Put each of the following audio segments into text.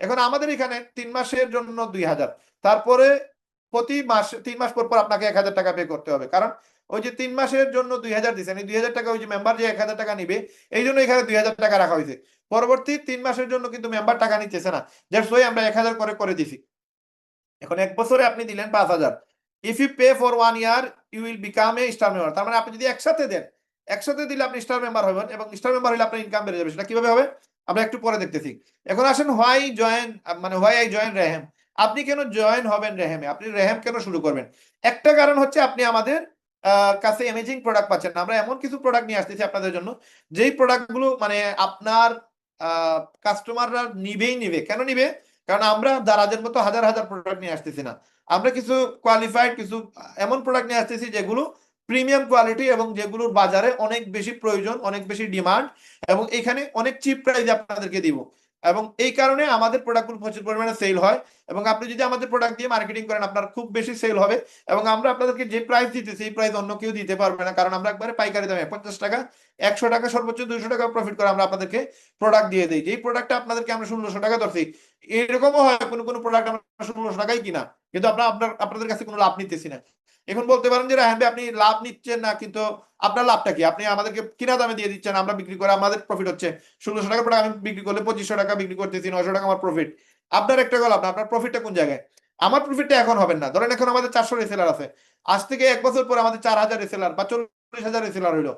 এখন আমাদের এখানে তিন মাসের জন্য দুই হাজার। তারপরে প্রতি মাস, তিন মাস পর পর আপনাকে এক হাজার টাকা পে করতে হবে। কারণ ওই যে তিন মাসের জন্য দুই হাজার দিচ্ছেন এই দুই হাজার টাকা ওই যে মেম্বার যে এক হাজার টাকা নিবে, এই জন্য এখানে দুই হাজার টাকা রাখা হয়েছে। পরবর্তী তিন মাসের জন্য কিন্তু মেম্বার টাকা নিতেছে না। যার সই আমরা এক হাজার করে করে দিছি। এখন এক বছরে আপনি দিলেন পাঁচ হাজার। If you pay for one year you will become a star member তার মানে আপনি যদি একসাথে দেন, একসাথে দিলে আপনি স্টার মেম্বার হবেন এবং স্টার মেম্বার হলে আপনার ইনকাম বেড়ে যাবে। সেটা কীভাবে হবে? আমরা একটু পরে দেখতেছি। এখন আসেন হোয়াই জয়েন মানে হোয়াই আই জয়েন রেহেম আপনি কেন জয়েন হবেন রেহেমে আপনি রেহেম কেন শুরু করবেন? একটা কারণ হচ্ছে আপনি আমাদের কাছে এমেজিং প্রোডাক্ট পাচ্ছেন আমরা এমন কিছু প্রোডাক্ট নিয়ে আসতেছি আপনাদের জন্য, যেই প্রোডাক্টগুলো মানে আপনার কাস্টমাররা নিবেই নিবে। কেন নিবে? কারণ আমরা দারাজের মতো হাজার হাজার প্রোডাক্ট নিয়ে আসতেছি না। আমরা কিছু কোয়ালিফাইড কিছু, এমন প্রোডাক্ট নিয়ে আসতেছি যেগুলো প্রিমিয়াম কোয়ালিটি এবং যেগুলোর বাজারে অনেক বেশি প্রয়োজন, অনেক বেশি ডিমান্ড এবং এখানে অনেক চিপ প্রাইসে আপনাদেরকে দিব। এবং এই কারণে আমাদের প্রোডাক্টগুলো প্রচুর পরিমাণে সেল হয় এবং আপনি যদি আমাদের প্রোডাক্ট দিয়ে মার্কেটিং করেন, আপনার খুব বেশি সেল হবে এবং আমরা আপনাদেরকে যে প্রাইস দিতেছি, এই প্রাইস অন্য কেউ দিতে পারবে না। কারণ আমরা একবারে পাইকারি দামে পঞ্চাশ টাকা, একশো টাকা, সর্বোচ্চ দুইশো টাকা প্রফিট করে আমরা আপনাদেরকে প্রোডাক্ট দিয়ে দিই। যেই প্রোডাক্টটা আপনাদেরকে আমরা ষোলোশো টাকা ধরছি। এরকমও হয় কোনো কোনো প্রোডাক্ট আমরা ষোলোশো টাকাই কিনা, কিন্তু আমরা আপনার, আপনাদের কাছে কোনো লাভ নিতেছি না। এখন বলতে পারেন যে রাহান ভাই আপনি লাভ নিচ্ছেন না, কিন্তু আপনার লাভটা কি? আপনি আমাদেরকে কিনা দামে দিয়ে দিচ্ছেন, আমরা বিক্রি করে আমাদের প্রফিট হচ্ছে। ষোলোশো টাকা আমি বিক্রি করলে পঁচিশশো টাকা বিক্রি করতেছি, নয়শো টাকা আমার প্রফিট আপনার একটা গল্প আপনার প্রফিটটা কোন জায়গায়? আমার প্রফিটটা এখন হবে না। ধরেন এখন আমাদের চারশো রেসেলার আছে। আজ থেকে এক বছর পর আমাদের চার হাজার রেসেলার বা চল্লিশ হাজার রিসেলার হইল।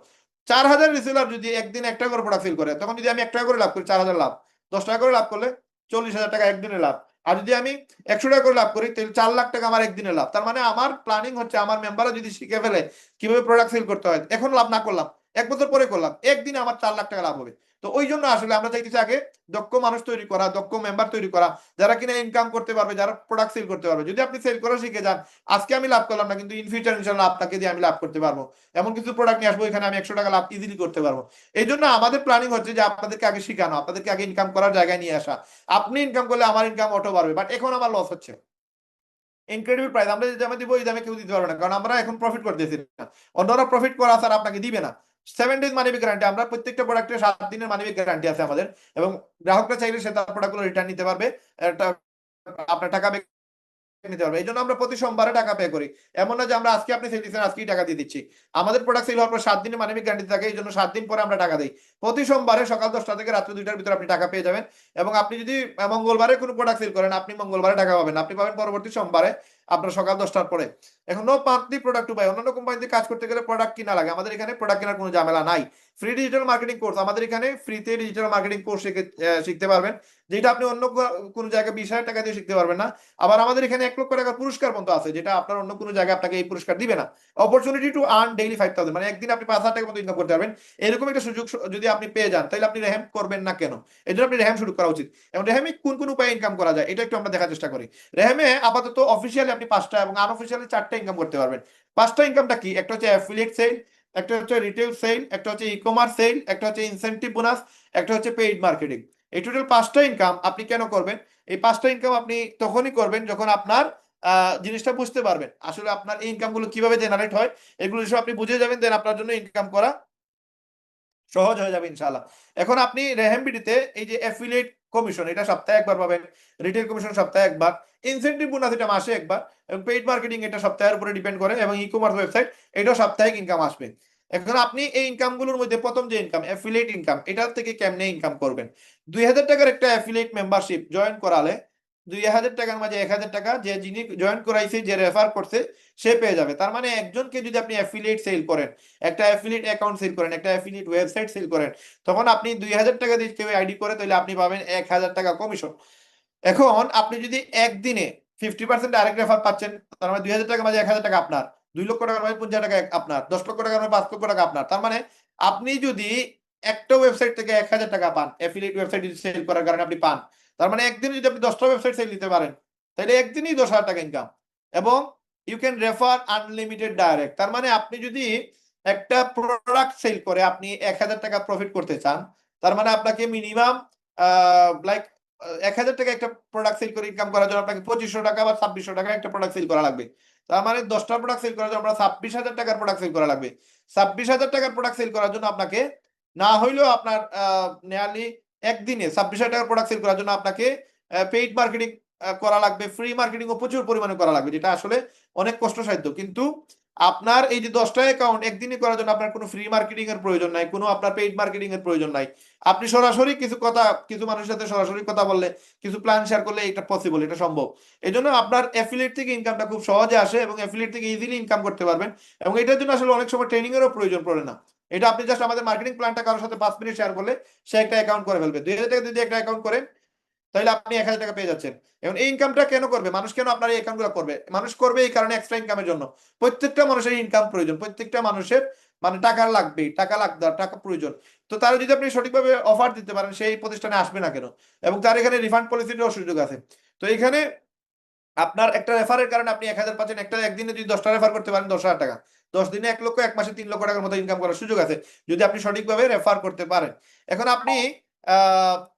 চার হাজার রেসেলার যদি একদিন একটা করে প্রোডাক্ট সেল করে, তখন যদি আমি এক টাকা করে লাভ করি, চার হাজার লাভ। দশ টাকা করে লাভ করলে চল্লিশ হাজার টাকা একদিনে লাভ। আর যদি আমি একশো টাকা করে লাভ করি, তাহলে চার লাখ টাকা আমার একদিনে লাভ। তার মানে আমার প্ল্যানিং হচ্ছে, আমার মেম্বাররা যদি শিখে ফেলে কীভাবে প্রোডাক্ট সেল করতে হয়, এখন লাভ না করলাম, এক বছর পরে করলাম, একদিনে আমার চার লাখ টাকা লাভ হবে। তো ওই জন্য আসলে আমরা চাইতেছি আগে দক্ষ মানুষ তৈরি করা, দক্ষ মেম্বার তৈরি করা, যারা কিনা ইনকাম করতে পারবে, যারা প্রোডাক্ট সেল করতে পারবে। যদি আপনি সেল করা শিখে যান, আজকে আমি লাভ করলাম না, কিন্তু ইন ফিউচার ইনশাল্লাহ আপনাকে দিয়ে আমি লাভ করতে পারব। এমন কিছু প্রোডাক্ট নিয়ে আসব, এখানে আমি একশো টাকা লাভ ইজিলি করতে পারব। এই জন্য আমাদের প্ল্যানিং হচ্ছে যে আপনাদেরকে আগে শিখানো, আপনাদেরকে আগে ইনকাম করার জায়গায় নিয়ে আসা। আপনি ইনকাম করলে আমার ইনকাম অটো বাড়বে বাট এখন আমার লস হচ্ছে। ইনক্রেডিবল প্রাইস আমরা যে দামে দিব, ওই দামে কেউ দিতে পারবে না, কারণ আমরা এখন প্রফিট করতেছি না। অন্যরা প্রফিট করা স্যার আপনাকে দিবে না। সেভেন ডেজ মানি গ্যারান্টি আমরা প্রত্যেকটা প্রোডাক্টের সাত দিনের মানি গ্যারান্টি আছে আমাদের। এবং গ্রাহকরা চাইলে সে তার প্রোডাক্টগুলো রিটার্ন নিতে পারবে আপনার টাকা নিতে পারবে। এই জন্য আমরা প্রতি সোমবারে টাকা পে করি। এমন না যে আমরা আজকে আপনি সেল দিচ্ছেন আজকেই টাকা দিয়ে দিচ্ছি। আমাদের প্রোডাক্ট সেল হওয়ার পর সাত দিনের মানবিক গ্যারান্টি থাকে এই জন্য সাত দিন পরে আমরা টাকা দিই। প্রতি সোমবারে সকাল দশটা থেকে রাত্রি দুইটার ভিতরে আপনি টাকা পেয়ে যাবেন। এবং আপনি যদি মঙ্গলবারে কোনো প্রোডাক্ট সেল করেন, আপনি মঙ্গলবারে টাকা পাবেন। আপনি পাবেন পরবর্তী সোমবারে। আপনার সকাল দশটার পরে। এখন no monthly product to buy অন্যান্য কোম্পানিতে কাজ করতে গেলে প্রোডাক্ট কিনা লাগে। আমাদের এখানে প্রোডাক্ট কেনার কোনো ঝামেলা নাই। ফ্রি ডিজিটাল মার্কেটিং কোর্স আমাদের এখানে ফ্রিতে ডিজিটাল মার্কেটিং কোর্স শিখতে পারবেন। যেটা আপনি অন্য কোনো জায়গায় বিশ হাজার টাকা দিয়ে শিখতে পারবেন না। আবার আমাদের এখানে এক লক্ষ টাকার পুরস্কার পর্যন্ত আছে, যেটা আপনার অন্য কোনো জায়গায় আপনাকে এই পুরস্কার দিবে না। Opportunity to earn daily five thousand মানে একদিন আপনি পাঁচ হাজার টাকা মতো ইনকাম করতে পারবেন। এরকম একটা সুযোগ, যদি আপনি পেয়ে যান, তাহলে আপনি রেহেম করবেন না কেন? এই জন্য আপনি রেহেম শুরু করা উচিত। এবং রেহেমে কোন কোন উপায়ে ইনকাম করা যায়, এটা একটু আমরা দেখার চেষ্টা করি। রেহেমে আপাতত অফিসিয়ালি আপনি পাঁচটা এবং আনঅফিসিয়ালি চারটা ইনকাম করতে পারবেন। পাঁচটা ইনকামটা কি? একটা হচ্ছে অ্যাফিলিয়েট সেল একটা হচ্ছে রিটেল সেল একটা হচ্ছে ই কমার্স সেল একটা হচ্ছে ইনসেন্টিভ বোনাস একটা হচ্ছে পেইড মার্কেটিং এই টোটাল পাঁচটা ইনকাম আপনি কেন করবেন? এই পাঁচটা ইনকাম আপনি তখনই করবেন যখন আপনার জিনিসটা বুঝতে পারবেন। আসলে আপনার এই ইনকামগুলো কীভাবে জেনারেট হয়, এগুলো সব আপনি বুঝে যাবেন দেন আপনার জন্য ইনকাম করা সহজ হয়ে যাবে ইনশাআল্লাহ। এখন আপনি রেহেমবিডিতে এই যে অ্যাফিলিয়েট কমিশন এটা সপ্তাহে একবার পাবেন রিটেল কমিশন সপ্তাহে একবার ইনসেন্টিভ বোনাস এটা মাসে একবার, এবং পেইড মার্কেটিং এটা সপ্তাহের উপরে ডিপেন্ড করে, এবং ই কমার্স ওয়েবসাইট এটাও সাপ্তাহিক ইনকাম আসবে। এখন আপনি এই ইনকামগুলোর মধ্যে প্রথম যে ইনকাম অ্যাফিলিয়েট ইনকাম এটার থেকে কেমনে ইনকাম করবেন? দুই হাজার টাকার একটা অ্যাফিলিয়েট মেম্বারশিপ জয়েন করালে দুই হাজার টাকার মাঝে এক হাজার টাকা যে যিনি জয়েন করাইছে, যে রেফার করছে, সে পেয়ে যাবে। তার মানে একজনকে যদি আপনি অ্যাফিলিয়েট সেল করেন, একটা অ্যাফিলিয়েট অ্যাকাউন্ট সেল করেন, একটা অ্যাফিলিয়েট ওয়েবসাইট সেল করেন, তখন আপনি দুই হাজার টাকা দিয়ে কেউ আইডি করে, তাহলে আপনি পাবেন এক হাজার টাকা কমিশন এখন আপনি যদি একদিনে ফিফটি পার্সেন্ট ডাইরেক্ট রেফার পাচ্ছেন, তার মানে দুই হাজার টাকা মাঝে এক হাজার টাকা আপনার, দুই লক্ষ টাকার মাঝে পঞ্চাশ টাকা আপনার, দশ লক্ষ টাকার মাঝে পাঁচ লক্ষ টাকা আপনার, তার মানে আপনি যদি একটা ওয়েবসাইট থেকে এক হাজার টাকা পান অ্যাফিলিয়েট ওয়েবসাইট সেল করার কারণে আপনি পান তার মানে একদিনে যদি আপনি দশটা ওয়েবসাইট সেল দিতে পারেন, তাহলে একদিনই দশ হাজার টাকা ইনকাম এবং you can refer unlimited direct তার মানে আপনি যদি একটা প্রোডাক্ট সেল করে আপনি এক হাজার টাকা প্রফিট করতে চান, তার মানে আপনাকে মিনিমাম লাইক এক হাজার টাকা একটা প্রোডাক্ট সেল করে ইনকাম করার জন্য আপনাকে পঁচিশশো টাকা বা ছাব্বিশশো টাকা একটা প্রোডাক্ট সেল করা লাগবে। তার মানে দশটা প্রোডাক্ট সেল করার জন্য আমরা ছাব্বিশ হাজার টাকার প্রোডাক্ট সেল করা লাগবে। ছাব্বিশ হাজার টাকার প্রোডাক্ট সেল করার জন্য আপনাকে না হইলেও আপনার নিয়ারলি একদিনে ছাব্বিশ হাজার টাকার প্রোডাক্ট সেল করার জন্য আপনাকে পেইড মার্কেটিং করা লাগবে। ফ্রি মার্কেটিং ও প্রচুর পরিমাণে করা লাগবে, যেটা আসলে অনেক কষ্টসাধ্য। কিন্তু আপনার এই যে দশটা অ্যাকাউন্ট একদিনই করার জন্য আপনার কোনো ফ্রি মার্কেটিং এর প্রয়োজন নাই, কোনো আপনার পেইড মার্কেটিং এর প্রয়োজন নাই। আপনি সরাসরি কিছু কথা, কিছু মানুষের সাথে সরাসরি কথা বললে, কিছু প্ল্যান শেয়ার করলে এটা পসিবল এটা সম্ভব। এই জন্য আপনার অ্যাফিলিয়েট থেকে ইনকামটা খুব সহজে আসে এবং অ্যাফিলিয়েট থেকে ইজিলি ইনকাম করতে পারবেন এবং এটার জন্য আসলে অনেক সময় ট্রেনিং এরও প্রয়োজন পড়ে না। এটা আপনি জাস্ট আমাদের মার্কেটিং প্ল্যানটা কারোর সাথে পাঁচ মিনিট শেয়ার করলে সে একটা অ্যাকাউন্ট করে ফেলবে। দুই হাজার টাকা যদি একটা অ্যাকাউন্ট করেন, তাহলে আপনি এক হাজার টাকা পেয়ে যাচ্ছেন। এবং এই ইনকামটা কেন করবে? মানুষ কেন আপনার এই অ্যাকাউন্টগুলো করবে? মানুষ করবে এই কারণে এক্সট্রা ইনকামের জন্য। প্রত্যেকটা মানুষের ইনকাম প্রয়োজন। প্রত্যেকটা মানুষের মানে টাকা লাগবে টাকা লাগবে, টাকা প্রয়োজন। তো তারা যদি আপনি সঠিকভাবে অফার দিতে পারেন, সেই প্রতিষ্ঠানে আসবে না কেন? এবং তার এখানে রিফান্ড পলিসিরও সুযোগ আছে। তো এখানে আপনার একটা রেফারের কারণে আপনি এক হাজার পাচ্ছেন, একটা একদিনে যদি দশটা রেফার করতে পারেন, দশ হাজার টাকা। দশ দিনে এক লক্ষ, এক মাসে তিন লক্ষ টাকার মতো ইনকাম করার সুযোগ আছে, যদি আপনি সঠিকভাবে রেফার করতে পারেন। এখন আপনি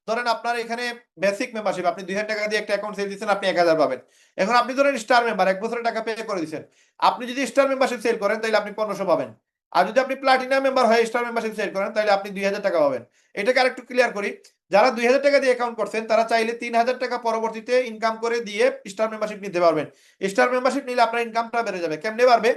ধরেন আপনার এখানে বেসিক মেম্বারশিপ আপনি দুই হাজার টাকা দিয়ে একটা অ্যাকাউন্ট সেল দিচ্ছেন, আপনি এক হাজার পাবেন। এখন আপনি ধরেন স্টার মেম্বার এক বছরের টাকা পে করে দিচ্ছেন। আপনি যদি স্টার মেম্বারশিপ সেল করেন, তাহলে আপনি পনেরোশো পাবেন। আর যদি আপনি প্লাটিনাম মেম্বার হয়ে স্টার মেম্বারশিপ সেল করেন, তাহলে আপনি দুই হাজার টাকা পাবেন। এটাকে আরেকটু ক্লিয়ার করি, যারা দুই হাজার টাকা দিয়ে অ্যাকাউন্ট করছেন, তারা চাইলে তিন হাজার টাকা পরবর্তীতে ইনকাম করে দিয়ে স্টার মেম্বারশিপ নিতে পারবেন। স্টার মেম্বারশিপ নিলে আপনার ইনকামটা বেড়ে যাবে। কেমনে বাড়বে?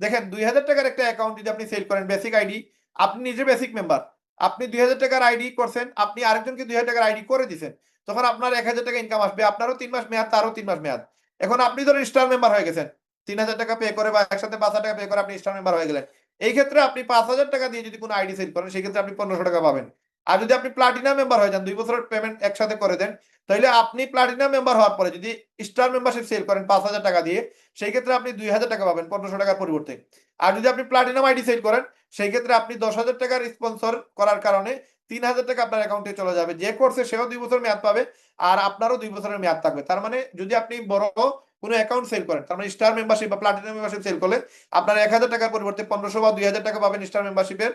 দেখেন দুই হাজার টাকার একটা অ্যাকাউন্ট যদি আপনি সেল করেন বেসিক আইডি আপনি নিজে বেসিক মেম্বার আপনি দুই হাজার টাকার আইডি করছেন, আপনি আরেকজনকে দুই হাজার টাকার আইডি করে দিচ্ছেন তখন আপনার এক হাজার টাকা ইনকাম আসবে, আপনারও তিন মাস মেয়াদ, তারও তিন মাস মেয়াদ। এখন আপনি ধরেন স্টার মেম্বার হয়ে গেছেন, তিন হাজার টাকা পে করে বা একসাথে পাঁচ হাজার টাকা পে করে আপনি স্টার মেম্বার হয়ে গেলেন। এই ক্ষেত্রে আপনি পাঁচ হাজার টাকা দিয়ে যদি কোনো আইডি সেল করেন, সেই ক্ষেত্রে আপনি পনেরোশো টাকা পাবেন। আর যদি আপনি প্লাটিনাম মেম্বার হয়ে যান, দুই বছরের পেমেন্ট একসাথে করে দেন, তাহলে আপনি প্লাটিনাম মেম্বার হওয়ার পরে যদি স্টার মেম্বারশিপ সেল করেন পাঁচ হাজার টাকা দিয়ে, সেই ক্ষেত্রে আপনি দুই হাজার টাকা পাবেন, পনেরোশো টাকার পরিবর্তে। আর যদি আপনি প্লাটিনাম আইডি সেল করেন, সেই ক্ষেত্রে আপনি দশ হাজার টাকার স্পন্সর করার কারণে তিন হাজার টাকা আপনার অ্যাকাউন্টে চলে যাবে। যে করছে সেও দুই বছর মেয়াদ পাবে, আর আপনারও দুই বছরের মেয়াদ থাকবে। তার মানে যদি আপনি বড় কোনো অ্যাকাউন্ট সেল করেন, তার মানে স্টার মেম্বারশিপ বা প্লাটিনাম মেম্বারশিপ সেল করলে আপনার এক হাজার টাকার পরিবর্তে পনেরোশো বা দুই হাজার টাকা পাবেন স্টার মেম্বারশিপের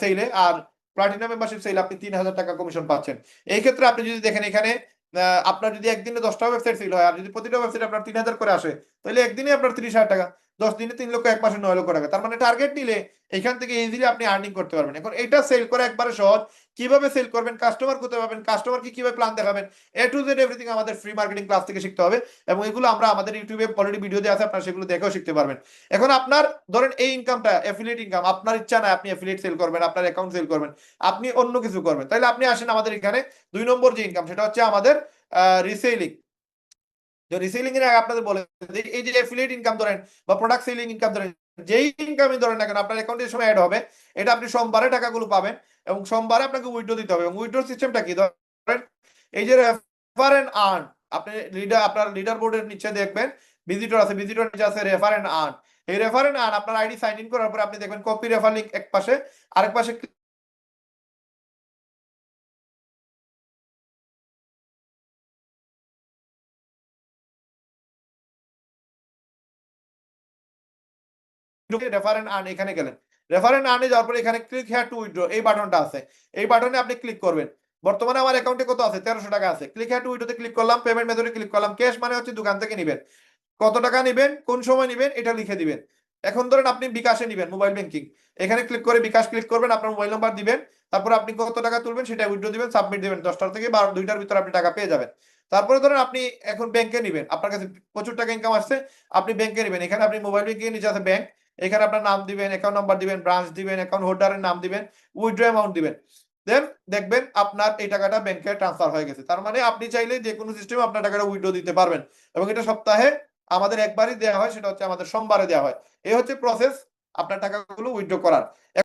সেলে আর প্লাটিনাম মেম্বারশিপ সেল আপনি তিন হাজার টাকা কমিশন পাচ্ছেন। এই ক্ষেত্রে আপনি যদি দেখেন এখানে আপনার যদি একদিনে দশটা ওয়েবসাইট সেল হয়, আর যদি প্রতিটা ওয়েবসাইট আপনার তিন হাজার করে আসে, তাহলে একদিনে আপনার তিরিশ হাজার টাকা। দশ দিনে তিন লক্ষ, এক মাসে নয় লক্ষ টাকা। তার মানে টার্গেট নিলে এখান থেকে ইজিলি আপনি আর্নিং করতে পারবেন। এখন এটা সেল করা একবারে সহজ। কীভাবে সেল করবেন? কাস্টমার কোথায় পাবেন। কাস্টমারকে কীভাবে প্ল্যান দেখাবেন? এ টু জেড এভরিথিং আমাদের ফ্রি মার্কেটিং ক্লাস থেকে শিখতে হবে এবং এগুলো আমরা আমাদের ইউটিউবে অলরেডি ভিডিও দেওয়া আছে, আপনারা সেগুলো দেখেও শিখতে পারবেন। এখন আপনার ধরেন এই ইনকামটা অ্যাফিলিয়েট ইনকাম আপনার ইচ্ছা না আপনি অ্যাফিলিয়েট সেল করবেন, আপনার অ্যাকাউন্ট সেল করবেন, আপনি অন্য কিছু করবেন। তাহলে আপনি আসেন আমাদের এখানে দুই নম্বর যে ইনকাম সেটা হচ্ছে আমাদের রিসেলিং যে রিসেলিং এর আগে আপনাদের বলে এই যে অ্যাফিলিয়েট ইনকাম ধরেন বা প্রোডাক্ট সেলিং ইনকাম ধরেন, যেই ইনকামই ধরেন না কেন, আপনার অ্যাকাউন্টের সময় অ্যাড হবে। এটা আপনি সোমবারে টাকাগুলো পাবেন এবং সোমবারে আপনাকে উইথড্র দিতে হবে। এবং উইথড্র সিস্টেমটা কি? ধরেন এই যে রেফার এন্ড আর্ন আপনি লিডার আপনার লিডার বোর্ডের নিচে দেখবেন ভিজিটর আছে ভিজিটর নিচে আছে রেফার এন্ড আর্ন এই রেফার এন্ড আর্ন আপনার আইডি সাইন ইন করার পরে আপনি দেখবেন কপি রেফার লিংক এক পাশে আরেক পাশে এখানে গেলেন। রেফারেন্ট আর্নে যাওয়ার এখানে ক্লিক টু উইথড্র এই বাটনটা আছে। এই বাটনে আপনি ক্লিক করবেন। বর্তমানে আমার অ্যাকাউন্টে কত আছে? তেরোশো টাকা আছে। ক্লিক উইথড্রতে ক্লিক করলাম পেমেন্ট মেথডে ক্লিক করলাম। ক্যাশ মানে হচ্ছে দোকান থেকে নিবেন। কত টাকা নিবেন? কোন সময় নিবেন? এটা লিখে দিবেন। এখন ধরেন আপনি বিকাশে নিবেন মোবাইল ব্যাংকিং এখানে ক্লিক করে বিকাশ ক্লিক করবেন, আপনার মোবাইল নাম্বার দিবেন। তারপর আপনি কত টাকা তুলবেন সেটা উইথড্র দিবেন সাবমিট দিবেন। দশটার থেকে বারো, দুইটার ভিতরে আপনি টাকা পেয়ে যাবেন। তারপরে ধরেন আপনি এখন ব্যাংকে নিবেন। আপনার কাছে প্রচুর টাকা ইনকাম আসছে, আপনি ব্যাংকে নিবেন। এখানে আপনি মোবাইল ব্যাংকিং নিচে আছে ব্যাংক এখানে আপনার নাম দিবেন অ্যাকাউন্ট নাম্বার দিবেন ব্রাঞ্চ দিবেন অ্যাকাউন্ট হোল্ডারের নাম দিবেন উইথড্র অ্যামাউন্ট দিবেন। দেন দেখবেন আপনার এই টাকাটা ব্যাংকে ট্রান্সফার হয়ে গেছে। তার মানে আপনি চাইলে যে কোনো সিস্টেমে আপনার টাকাটা উইড্রো দিতে পারবেন। এবং এটা সপ্তাহে আমাদের একবারই দেওয়া হয়, সেটা হচ্ছে আমাদের সোমবারে দেওয়া হয়। এই হচ্ছে প্রসেস আপনার টাকাগুলো উইথড্র করার।